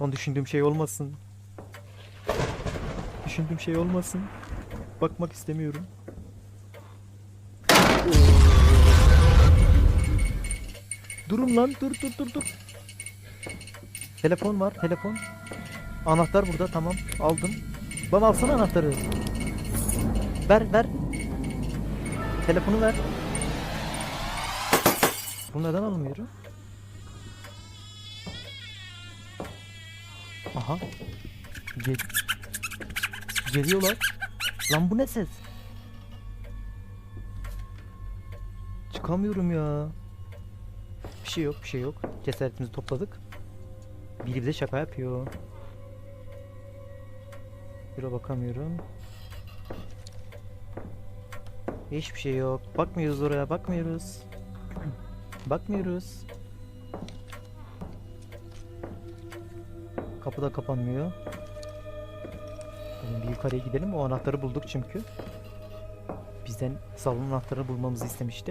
Lan düşündüğüm şey olmasın. Düşündüğüm şey olmasın. Bakmak istemiyorum. Durun lan dur dur dur dur. Telefon var telefon. Anahtar burada tamam aldım. Bana alsana anahtarı. Ver ver. Telefonu ver. Bunu neden almıyorum? Aha. Gel Geliyorlar. Lan bu ne ses? Çıkamıyorum ya. Bir şey yok, bir şey yok. Cesaretimizi topladık. Biri bize şaka yapıyor. Bire bakamıyorum. Hiçbir şey yok. Bakmıyoruz oraya, bakmıyoruz. Bakmıyoruz. Kapı da kapanmıyor. Bir yukarıya gidelim. O anahtarı bulduk çünkü. Bizden salon anahtarını bulmamızı istemişti.